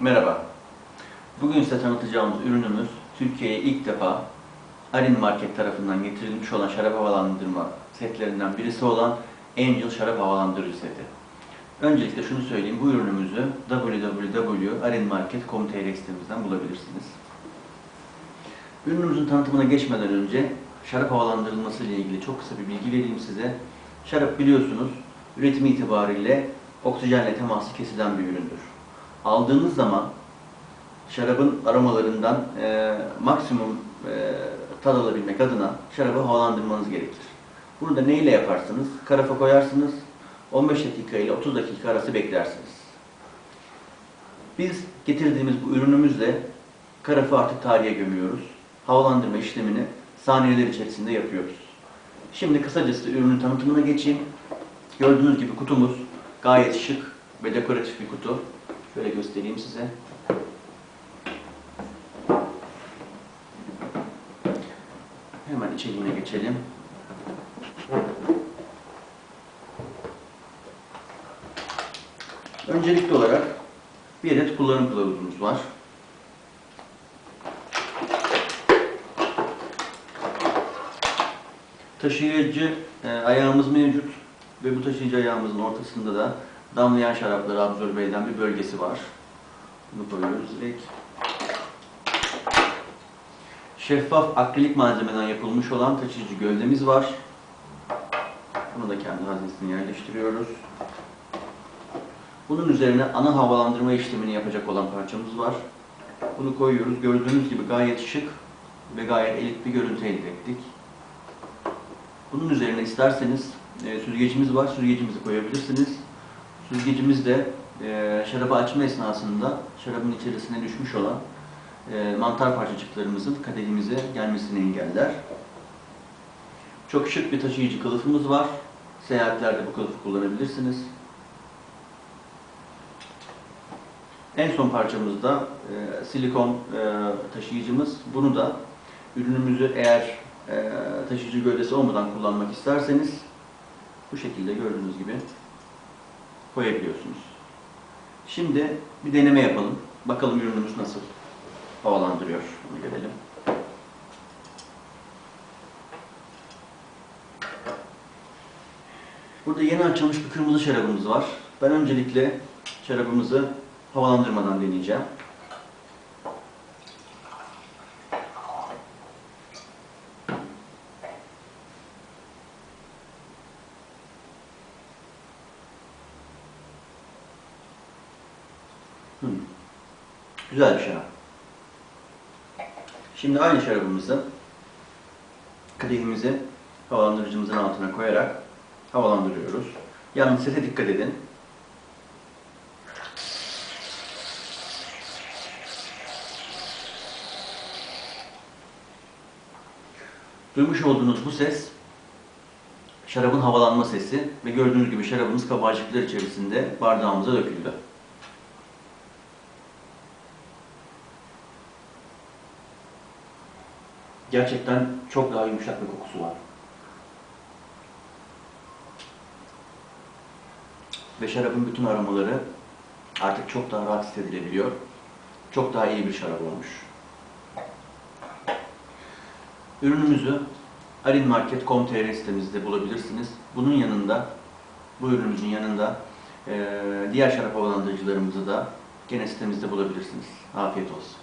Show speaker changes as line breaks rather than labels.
Merhaba. Bugün size tanıtacağımız ürünümüz Türkiye'ye ilk defa Arin Market tarafından getirilmiş olan şarap havalandırma setlerinden birisi olan Angel şarap havalandırıcı seti. Öncelikle şunu söyleyeyim, bu ürünümüzü www.arinmarket.com.tr sitemizden bulabilirsiniz. Ürünümüzün tanıtımına geçmeden önce şarap havalandırılması ile ilgili çok kısa bir bilgi vereyim size. Şarap biliyorsunuz üretim itibariyle oksijenle teması kesilen bir üründür. Aldığınız zaman şarabın aromalarından e, maksimum e, tad alabilmek adına şarabı havalandırmanız gerekir. Bunu da neyle yaparsınız? Karafa koyarsınız, 15 dakika ile 30 dakika arası beklersiniz. Biz getirdiğimiz bu ürünümüzle karafı artık tarihe gömüyoruz. Havalandırma işlemini saniyeler içerisinde yapıyoruz. Şimdi kısacası ürünün tanıtımına geçeyim. Gördüğünüz gibi kutumuz gayet şık ve dekoratif bir kutu. Şöyle göstereyim size. Hemen içeriğine geçelim. Öncelikli olarak bir adet kullanım kılavuzumuz var. Taşıyıcı e, ayağımız mevcut ve bu taşıyıcı ayağımızın ortasında da damlayan şarapları absorbe eden bir bölgesi var. Bunu koyuyoruz direkt. Şeffaf akrilik malzemeden yapılmış olan taşıyıcı gövdemiz var. Bunu da kendi haznesine yerleştiriyoruz. Bunun üzerine ana havalandırma işlemini yapacak olan parçamız var. Bunu koyuyoruz. Gördüğünüz gibi gayet şık ve gayet elit bir görüntü elde ettik. Bunun üzerine isterseniz e, süzgecimiz var. Süzgecimizi koyabilirsiniz. Süzgecimiz de e, şarabı açma esnasında şarabın içerisine düşmüş olan e, mantar parçacıklarımızın kadehimize gelmesini engeller. Çok şık bir taşıyıcı kılıfımız var. Seyahatlerde bu kılıfı kullanabilirsiniz. En son parçamız da e, silikon e, taşıyıcımız. Bunu da ürünümüzü eğer e, taşıyıcı gövdesi olmadan kullanmak isterseniz bu şekilde gördüğünüz gibi koyabiliyorsunuz. Şimdi bir deneme yapalım. Bakalım ürünümüz nasıl havalandırıyor. Onu görelim. Burada yeni açılmış bir kırmızı şarabımız var. Ben öncelikle şarabımızı havalandırmadan deneyeceğim. Hmm. Güzel bir şarap. Şimdi aynı şarabımızı kadehimizi havalandırıcımızın altına koyarak havalandırıyoruz. Yalnız sese dikkat edin. Duymuş olduğunuz bu ses şarabın havalanma sesi ve gördüğünüz gibi şarabımız kabarcıklar içerisinde bardağımıza döküldü. Gerçekten çok daha yumuşak bir kokusu var. Ve şarabın bütün aromaları artık çok daha rahat hissedilebiliyor. Çok daha iyi bir şarap olmuş. Ürünümüzü arinmarket.com.tr sitemizde bulabilirsiniz. Bunun yanında, bu ürünümüzün yanında diğer şarap havalandırıcılarımızı da gene sitemizde bulabilirsiniz. Afiyet olsun.